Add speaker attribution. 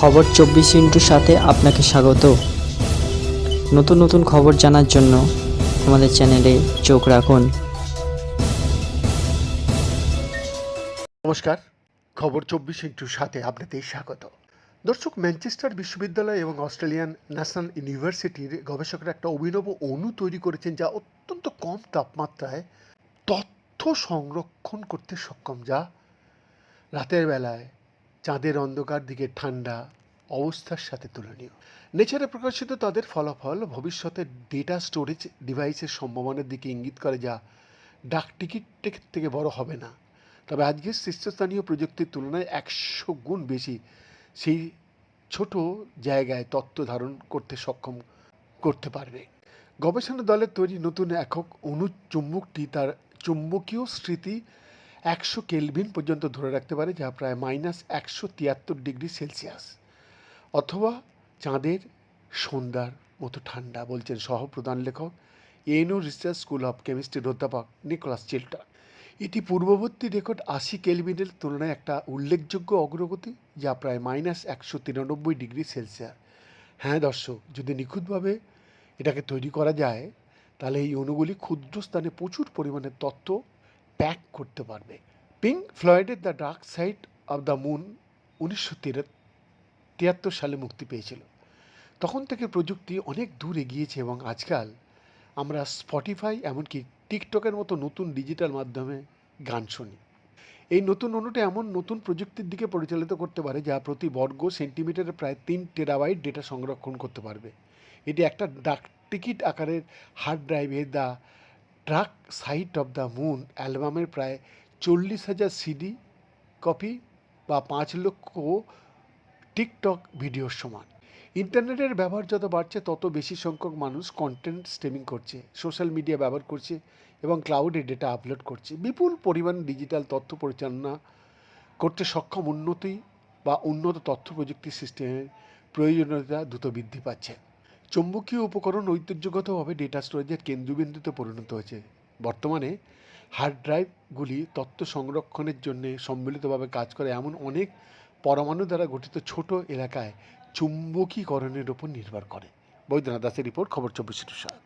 Speaker 1: খবর চব্বিশ ইন্টুর সাথে আপনাকে স্বাগত। নতুন নতুন খবর জানার জন্য আমাদের চ্যানেলে চোখ রাখুন।
Speaker 2: নমস্কার, খবর চব্বিশ ইন্টুর সাথে আপনাদের স্বাগত। দর্শক, ম্যানচেস্টার বিশ্ববিদ্যালয় এবং অস্ট্রেলিয়ান ন্যাশনাল ইউনিভার্সিটির গবেষকরা একটা অভিনব অণু তৈরি করেছেন যা অত্যন্ত কম তাপমাত্রায় তথ্য সংরক্ষণ করতে সক্ষম। যা রাতের বেলায় চাঁদের অন্ধকার দিকে ঠান্ডা অবস্থার সাথে তুলনীয় নেচারে প্রকাশিত তাদের ফলাফল ভবিষ্যতে ডেটা স্টোরেজ ডিভাইসের সম্ভাবনার দিকে ইঙ্গিত করে যা ডাক টিকিট থেকে বড় হবে না। তবে আজকের শীর্ষস্থানীয় প্রযুক্তির তুলনায় একশো গুণ বেশি সেই ছোট জায়গায় তত্ত্ব ধারণ করতে সক্ষম করতে পারবে। গবেষণা দলের তৈরি নতুন একক অণুচুম্বকটি তার চুম্বকীয় স্মৃতি একশো কেলভিন পর্যন্ত ধরে রাখতে পারে, যা প্রায় মাইনাস একশো তিয়াত্তর ডিগ্রি সেলসিয়াস। অথবা চাঁদের সন্ধ্যার মতো ঠান্ডা, বলছেন সহপ্রধান লেখক এনও রিসার্চ স্কুল অফ কেমিস্ট্রির অধ্যাপক নিকোলাস চিল্টার এটি পূর্ববর্তী রেকর্ড আশি কেলভিনের তুলনায় একটা উল্লেখযোগ্য অগ্রগতি, যা প্রায় মাইনাস একশো তিরানব্বই ডিগ্রি সেলসিয়াস। হ্যাঁ দর্শক, যদি নিখুঁতভাবে এটাকে তৈরি করা যায়, তাহলে এই অণুগুলি ক্ষুদ্র স্থানে প্রচুর পরিমাণে তত্ত্ব প্যাক করতে পারবে। Pink ফ্লয়েডের the dark side of the moon উনিশশো তিয়াত্তর সালে মুক্তি পেয়েছিল। তখন থেকে প্রযুক্তি অনেক দূর এগিয়েছে এবং আজকাল আমরা স্পটিফাই এমনকি টিকটকের মতো নতুন ডিজিটাল মাধ্যমে গান শুনি। এই নতুন অণুটা এমন নতুন প্রযুক্তির দিকে পরিচালিত করতে পারে যা প্রতি বর্গ সেন্টিমিটারে প্রায় তিন টেরাবাইট ডেটা সংরক্ষণ করতে পারবে। এটি একটা ডাক টিকিট আকারের হার্ড ড্রাইভে the dark side of the moon অ্যালবামের প্রায় চল্লিশ হাজার সিডি কপি বা পাঁচ লক্ষ টিকটক ভিডিওর সমান। ইন্টারনেটের ব্যবহার যত বাড়ছে, তত বেশি সংখ্যক মানুষ কন্টেন্ট স্ট্রিমিং করছে সোশ্যাল মিডিয়া ব্যবহার করছে এবং ক্লাউডে ডেটা আপলোড করছে। বিপুল পরিমাণ ডিজিটাল তথ্য পরিচালনা করতে সক্ষম উন্নতি বা উন্নত তথ্য প্রযুক্তি সিস্টেমের প্রয়োজনীয়তা দ্রুত বৃদ্ধি পাচ্ছে। চৌম্বকীয় উপকরণ ঐতিহ্যগতভাবে ডেটা স্টোরেজের কেন্দ্রবিন্দুতে পরিণত হয়েছে। বর্তমানে হার্ড ড্রাইভগুলি তথ্য সংরক্ষণের জন্য সম্মিলিতভাবে কাজ করে এমন অনেক পরমাণু দ্বারা গঠিত ছোট এলাকায় চুম্বকীকরণের উপর নির্ভর করে। বৈদ্যনাথ দাসের রিপোর্ট, খবর চব্বিশ সাত।